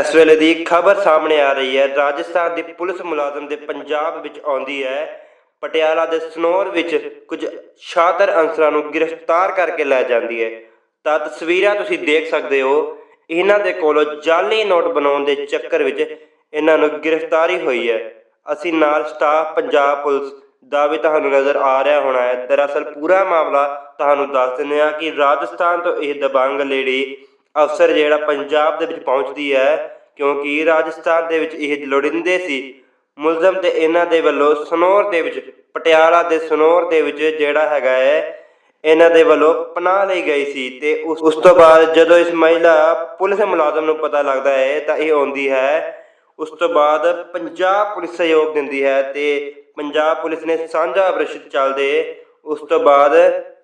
ਇਸ ਵੇਲੇ ਦੀ ਖਬਰ ਸਾਹਮਣੇ ਆ ਰਹੀ ਹੈ। ਰਾਜਸਥਾਨ ਦੀ ਪੁਲਿਸ ਮੁਲਾਜ਼ਮ ਦੇ ਪੰਜਾਬ ਵਿੱਚ ਆਉਂਦੀ ਹੈ। ਪਟਿਆਲਾ ਦੇ ਸਨੌਰ ਵਿੱਚ ਕੁਝ ਸ਼ਾਤਰ ਅਨਸਰਾਂ ਨੂੰ ਗ੍ਰਿਫਤਾਰ ਕਰਕੇ ਲੈ ਜਾਂਦੀ ਹੈ। ਤਾਂ ਤਸਵੀਰਾਂ ਤੁਸੀਂ ਦੇਖ ਸਕਦੇ ਹੋ। ਇਹਨਾਂ ਦੇ ਕੋਲੋਂ ਜਾਲੀ ਨੋਟ ਬਣਾਉਣ ਦੇ ਚੱਕਰ ਵਿੱਚ ਇਹਨਾਂ ਨੂੰ ਗ੍ਰਿਫਤਾਰੀ ਹੋਈ ਹੈ। ਅਸੀਂ ਨਾਲ ਸਟਾਫ, ਪੰਜਾਬ ਪੁਲਿਸ ਦਾ ਵੀ ਤੁਹਾਨੂੰ ਨਜ਼ਰ ਆ ਰਿਹਾ ਹੋਣਾ ਹੈ। ਦਰਅਸਲ ਪੂਰਾ ਮਾਮਲਾ ਤੁਹਾਨੂੰ ਦੱਸ ਦਿੰਦੇ ਹਾਂ ਕਿ ਰਾਜਸਥਾਨ ਤੋਂ ਇਹ ਦਬੰਗ ਲੇਡੀ ਅਫਸਰ ਜਿਹੜਾ ਪੰਜਾਬ ਦੇ ਵਿੱਚ ਪਹੁੰਚਦੀ ਹੈ, ਕਿਉਂਕਿ ਰਾਜਸਥਾਨ ਦੇ ਵਿੱਚ ਇਹ ਲੋੜਿੰਦੇ ਸੀ। ਮੁਲਜ਼ਮ ਤੇ ਇਹਨਾਂ ਦੇ ਵੱਲੋਂ ਸਨੌਰ ਦੇ ਵਿੱਚ, ਪਟਿਆਲਾ ਦੇ ਸਨੌਰ ਦੇ ਵਿੱਚ ਜਿਹੜਾ ਹੈਗਾ ਹੈ, ਇਹਨਾਂ ਦੇ ਵੱਲੋਂ ਪਨਾਹ ਲਈ ਗਈ ਸੀ ਤੇ ਉਸ ਤੋਂ ਬਾਅਦ ਜਦੋਂ ਇਸ ਮਹਿਲਾ ਪੁਲਿਸ ਮੁਲਾਜ਼ਮ ਨੂੰ ਪਤਾ ਲੱਗਦਾ ਹੈ, ਤਾਂ ਇਹ ਆਉਂਦੀ ਹੈ। ਉਸ ਤੋਂ ਬਾਅਦ ਪੰਜਾਬ ਪੁਲਿਸ ਸਹਿਯੋਗ ਦਿੰਦੀ ਹੈ ਤੇ ਪੰਜਾਬ ਪੁਲਿਸ ਨੇ ਸਾਂਝਾ ਆਪਰੇਸ਼ਨ ਚੱਲਦੇ ਉਸ ਤੋਂ ਬਾਅਦ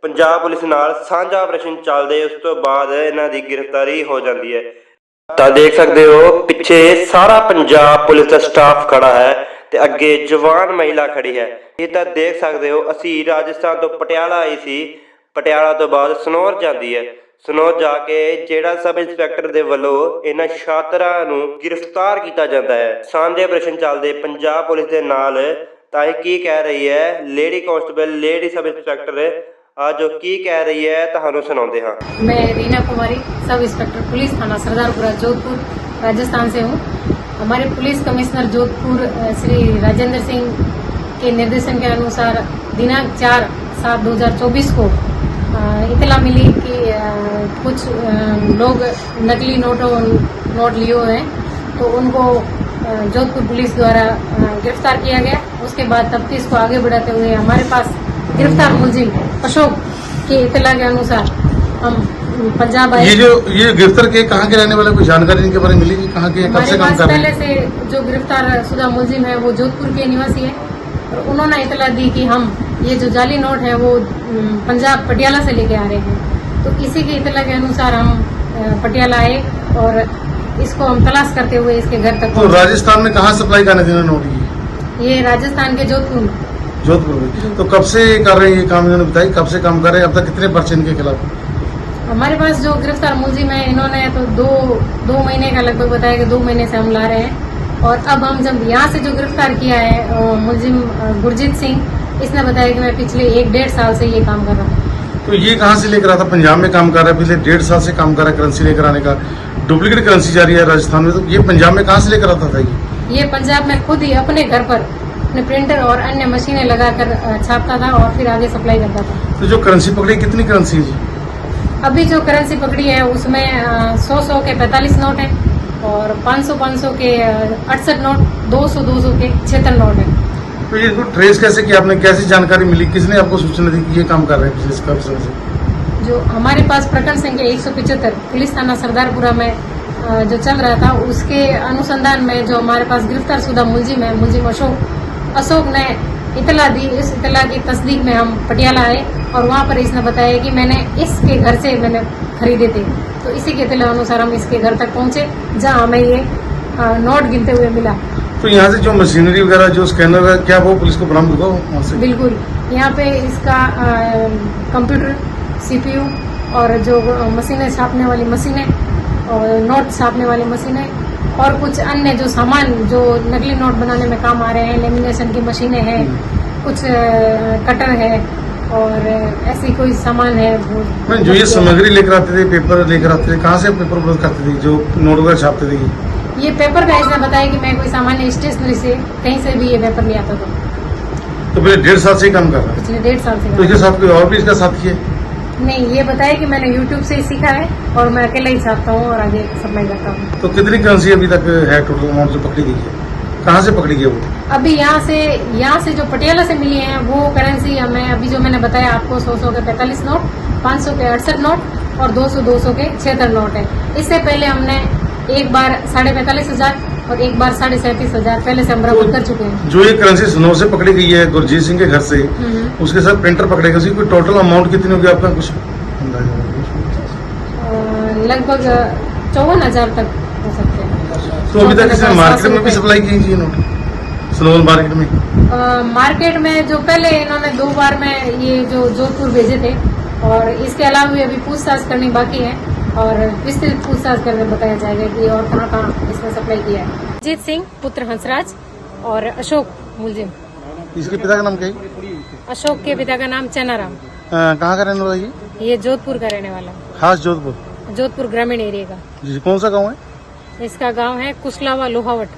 ਪੰਜਾਬ ਪੁਲਿਸ ਨਾਲ ਸਾਂਝਾ ਆਪਰੇਸ਼ਨ ਚੱਲਦੇ, ਉਸ ਤੋਂ ਬਾਅਦ ਇਹਨਾਂ ਦੀ ਗ੍ਰਿਫਤਾਰੀ ਹੋ ਜਾਂਦੀ ਹੈ। ਤਾਂ ਦੇਖ ਸਕਦੇ ਹੋ, ਪਿੱਛੇ ਸਾਰਾ ਪੰਜਾਬ ਪੁਲਿਸ ਦਾ ਸਟਾਫ ਖੜਾ ਹੈ ਤੇ ਅੱਗੇ ਜਵਾਨ ਮਹਿਲਾ ਖੜੀ ਹੈ। ਇਹ ਤਾਂ ਦੇਖ ਸਕਦੇ ਹੋ, ਅਸੀਂ ਰਾਜਸਥਾਨ ਤੋਂ ਪਟਿਆਲਾ ਆਈ ਸੀ। ਪਟਿਆਲਾ ਤੋਂ ਬਾਅਦ ਸਨੌਰ ਜਾਂਦੀ ਹੈ। ਸਨੌਰ ਜਾ ਕੇ ਜਿਹੜਾ ਸਬ ਇੰਸਪੈਕਟਰ ਦੇ ਵੱਲੋਂ ਇਹਨਾਂ ਛਾਤਰਾਂ ਨੂੰ ਗ੍ਰਿਫਤਾਰ ਕੀਤਾ ਜਾਂਦਾ ਹੈ। ਸਾਂਝੇ ਆਪਰੇਸ਼ਨ ਚੱਲਦੇ ਪੰਜਾਬ ਪੁਲਿਸ ਦੇ ਨਾਲ ਤਾਂ ਇਹ ਕੀ ਕਹਿ ਰਹੀ ਹੈ lady constable lady sub inspector ਆ ਜੋ ਕੀ ਕਹਿ ਰਹੀ ਹੈ ਤੁਹਾਨੂੰ ਸੁਣਾਉਂਦੇ ਹਾਂ मैं रीना कुमारी सब इंस्पेक्टर पुलिस थाना सरदारपुरा जोधपुर राजस्थान से हूँ हमारे पुलिस कमिश्नर जोधपुर अ, श्री राजेंद्र सिंह के निर्देशन के अनुसार दिनांक चार सात दो हजार चौबीस को अ, इतला मिली कि अ, कुछ अ, लोग नकली नोटों नोट लिए हुए हैं तो उनको अ, जोधपुर पुलिस द्वारा गिरफ़्तार किया गया। उसके बाद तफ्तीश को आगे बढ़ाते हुए हमारे पास गिरफ़्तार मुलजिम अशोक की इतला के अनुसार हम पंजाब आए। ये जो ये गिरफ़्तार के कहाँ के रहने वाले कोई जानकारी इनके बारे में मिली कि कहाँ के कब से काम कर रहे पहले से जो गिरफ़्तार शुदा मुलजिम है वो जोधपुर के निवासी है। और उन्होंने इतला दी कि हम ये जो जाली नोट है वो पंजाब पटियाला से लेके आ रहे हैं। तो इसी की इतला के अनुसार हम पटियाला आए और इसको हम तलाश करते हुए इसके घर तक तो राजस्थान में कहाँ सप्लाई करने देना नोट ये ये राजस्थान के जोधपुर जोधपुर में। तो कब से कर रहे हैं ये काम? इन्होंने बताई कब से काम कर रहे हैं? अब तक कितने पर्चे इनके खिलाफ हमारे पास जो गिरफ़्तार मुलजिम है इन्होंने तो दो दो महीने का लगभग बताया कि दो महीने से हम ला रहे हैं। और अब हम जब यहाँ से जो गिरफ़्तार किया है मुलजिम गुरजीत सिंह इसने बताया कि मैं पिछले एक डेढ़ साल से ये काम कर रहा हूँ। तो ये कहाँ से लेकर आता? पंजाब में काम कर रहा है पिछले डेढ़ साल से काम कर रहा है करेंसी लेकर आने का। डुप्लीकेट करेंसी जा रही है राजस्थान में। तो ये पंजाब में कहाँ से लेकर आता था ये? ये पंजाब में खुद ही अपने घर पर अपने प्रिंटर और अन्य मशीनें लगाकर छापता था और फिर आगे सप्लाई करता था। तो जो करेंसी पकड़ी कितनी करेंसी है जी? अभी जो करेंसी पकड़ी है उसमें सौ सौ के पैंतालीस नोट है और पाँच सौ पाँच सौ के अड़सठ नोट दो सौ दो सौ के छिहत्तर नोट है। तो ये ट्रेस कैसे किया आपने? कैसी जानकारी मिली? किसने आपको सूचना दी कि ये काम कर रहे हैं से? जो हमारे पास प्रकरण संख्या एक पुलिस थाना सरदारपुरा में जो चल रहा था, उसके अनुसंधान में जो हमारे पास गिरफ़्तार शुदा मुलजिम है मुलजिम अशोक अशोक ने इतला दी। इस इतला की तस्दीक में हम पटियाला आए और वहाँ पर इसने बताया कि मैंने इसके घर से मैंने खरीदे थे। तो इसी के इतला अनुसार हम इसके घर तक पहुँचे, जहाँ हमें ये नोट गिनते हुए मिला। तो यहाँ से जो मशीनरी वगैरह जो स्कैनर है क्या वो पुलिस को बरामद हुआ वहाँ से? बिल्कुल। यहाँ पे इसका कंप्यूटर सीपीयू और जो मशीनें छापने वाली मशीनें और नोट छापने वाली मशीनें और कुछ अन्य जो सामान जो नकली नोट बनाने में काम आ रहे हैं लेमिनेशन की मशीनें हैं कुछ कटर है और ऐसी कोई सामान है जो ये सामग्री लेकर आते थे पेपर लेकर आते थे कहाँ से पेपर उपलब्ध करते थे जो नोट वगैरह छापते थे? ये? पेपर का इसने बताया कि मैं कोई सामान्य स्टेशनरी से कहीं से भी ये पेपर ले आता था तो पहले डेढ़ साल से काम कर रहा है? पिछले डेढ़ साल से तो इसके साथ कोई और भी इसका साथ किया नहीं ये बताया कि मैंने यूट्यूब से ही सीखा है और मैं अकेला ही छापता हूँ और आगे सप्लाई करता हूँ। तो कितनी करेंसी अभी तक है टोटल अमाउंट जो पकड़ी गई है? कहाँ से पकड़ी गई वो? अभी यहाँ से यहाँ से जो पटियाला से मिली है वो करेंसी हमें अभी जो मैंने बताया आपको सौ सौ के पैंतालीस नोट पाँच सौ के अड़सठ नोट और दो सौ दो सौ के छिहत्तर नोट है। इससे पहले हमने एक बार साढ़े पैंतालीस हज़ार और एक बार साढ़े सैंतीस हज़ार पहले से हम बराबर कर चुके हैं। जो ये करेंसी स्नो से पकड़ी गई है गुरजीत सिंह के घर से हम्म। उसके साथ प्रिंटर पकड़े गए कोई टोटल अमाउंट कितनी होगी आपका? कुछ लगभग चौवन हज़ार तक हो सकते हैं। तो अभी तक इसने मार्केट में भी सप्लाई की है नोट स्नोल मार्केट में? मार्केट में जो पहले इन्होंने दो बार में ये जो जोधपुर भेजे थे और इसके अलावा भी अभी पूछताछ करनी बाकी है। और विस्तृत पूछताछ करके बताया जाएगा कि और कहाँ कहाँ इसने सप्लाई किया है। अजीत सिंह पुत्र हंसराज और अशोक मुलजिम। इसके पिता का नाम क्या है? अशोक के पिता का नाम चनाराम। कहाँ का रहने वाला ये? ये जोधपुर का रहने वाला। है। खास जोधपुर? जोधपुर ग्रामीण एरिया का। जी कौन सा गाँव है? इसका गाँव है कुशलावा लोहावट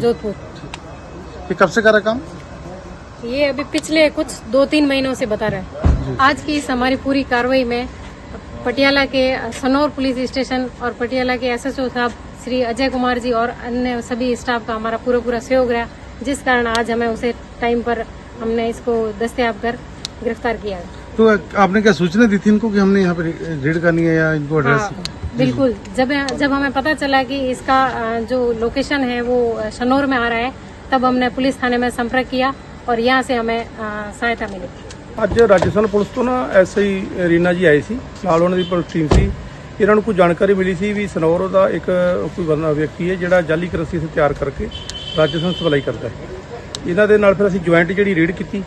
जोधपुर। ये कब से कर रहा काम? ये अभी पिछले कुछ दो तीन महीनों से बता रहा है। आज की इस हमारी पूरी कार्रवाई में पटियाला के सनौर पुलिस स्टेशन और पटियाला के एसएचओ साहब श्री अजय कुमार जी और अन्य सभी स्टाफ का हमारा पूरा पूरा सहयोग रहा जिस कारण आज हमें उसे टाइम पर हमने इसको दस्तयाब कर गिरफ़्तार किया तो आपने क्या सूचना दी थी इनको कि हमने यहाँ पर रेड करनी है या इनको एड्रेस हाँ, बिल्कुल। जब जब हमें पता चला कि इसका जो लोकेशन है वो शनौर में आ रहा है तब हमने पुलिस थाने में संपर्क किया और यहाँ से हमें सहायता मिली। ਅੱਜ ਰਾਜਸਥਾਨ ਪੁਲਿਸ ਤੋਂ ਨਾ ਐਸਆਈ ਰੀਨਾ ਜੀ ਆਏ ਸੀ। ਨਾਲ ਉਹਨਾਂ ਦੀ ਪੁਲਿਸ ਟੀਮ ਸੀ। ਇਹਨਾਂ ਨੂੰ ਕੋਈ ਜਾਣਕਾਰੀ ਮਿਲੀ ਸੀ ਵੀ ਸਨੌਰ ਦਾ ਇੱਕ ਕੋਈ ਬੰਦਾ ਵਿਅਕਤੀ ਹੈ ਜਿਹੜਾ ਜਾਲੀ ਕਰੰਸੀ ਇੱਥੇ ਤਿਆਰ ਕਰਕੇ ਰਾਜਸਥਾਨ ਸਪਲਾਈ ਕਰਦਾ ਹੈ। ਇਹਨਾਂ ਦੇ ਨਾਲ ਫਿਰ ਅਸੀਂ ਜੁਆਇੰਟ ਜਿਹੜੀ ਰੇਡ ਕੀਤੀ।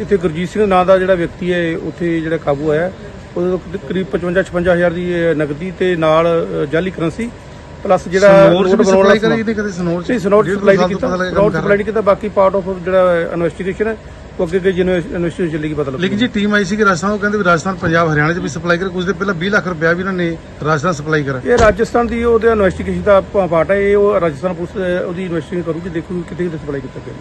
ਇੱਥੇ ਗੁਰਜੀਤ ਸਿੰਘ ਨਾਂ ਦਾ ਜਿਹੜਾ ਵਿਅਕਤੀ ਹੈ ਉੱਥੇ ਜਿਹੜਾ ਕਾਬੂ ਆਇਆ। ਉਹਦੇ ਕਰੀਬ 55 56 ਹਜ਼ਾਰ ਦੀ ਇਹ ਨਗਦੀ ਤੇ ਨਾਲ ਜਾਲੀ ਕਰੰਸੀ ਪਲੱਸ ਜਿਹੜਾ ਨੋਟ ਬਣਾਉਣ ਕਰੀ ਕਦੇ ਸਨੌਰ ਸਪਲਾਈ ਕੀਤਾ। ਸਨੌਰ ਸਪਲਾਈ ਕੀਤਾ ਬਾਕੀ ਪਾਰਟ ਆਫ ਜਿਹੜਾ ਇਨਵੈਸਟੀਗੇਸ਼ਨ ਹੈ ਉਹ ਅੱਗੇ ਅੱਗੇ ਇਨਵੈਸਟੀਗੇਸ਼ਨ ਚੱਲੇਗੀ ਪਤਾ ਲੱਗੇਗਾ ਲੇਕਿਨ ਜੀ ਟੀਮ ਆਈ ਸੀ ਕਿ ਰਾਜਸਥਾਨ ਉਹ ਕਹਿੰਦੇ ਵੀ ਰਾਜਸਥਾਨ ਪੰਜਾਬ ਹਰਿਆਣਾ ਚ ਵੀ ਸਪਲਾਈ ਕਰ। ਕੁਝ ਦਿਨ ਪਹਿਲਾਂ 20 ਲੱਖ ਰੁਪਇਆ ਵੀ ਇਹਨਾਂ ਨੇ ਰਾਜਸਥਾਨ ਸਪਲਾਈ ਕਰਾ ਇਹ ਰਾਜਸਥਾਨ ਦੀ ਉਹਦੇ ਇਨਵੈਸਟੀਗੇਸ਼ਨ ਦਾ ਪਾਰਟ ਹੈ। ਇਹ ਉਹ ਰਾਜਸਥਾਨ ਪੁਲਿਸ ਉਹਦੀ ਇਨਵੈਸਟੀਗੇਸ਼ਨ ਕਰੂਗੀ ਦੇਖੂਗੀ ਕਿਤੇ ਕਿਤੇ ਸਪਲਾਈ ਕੀਤਾ ਗਿਆ।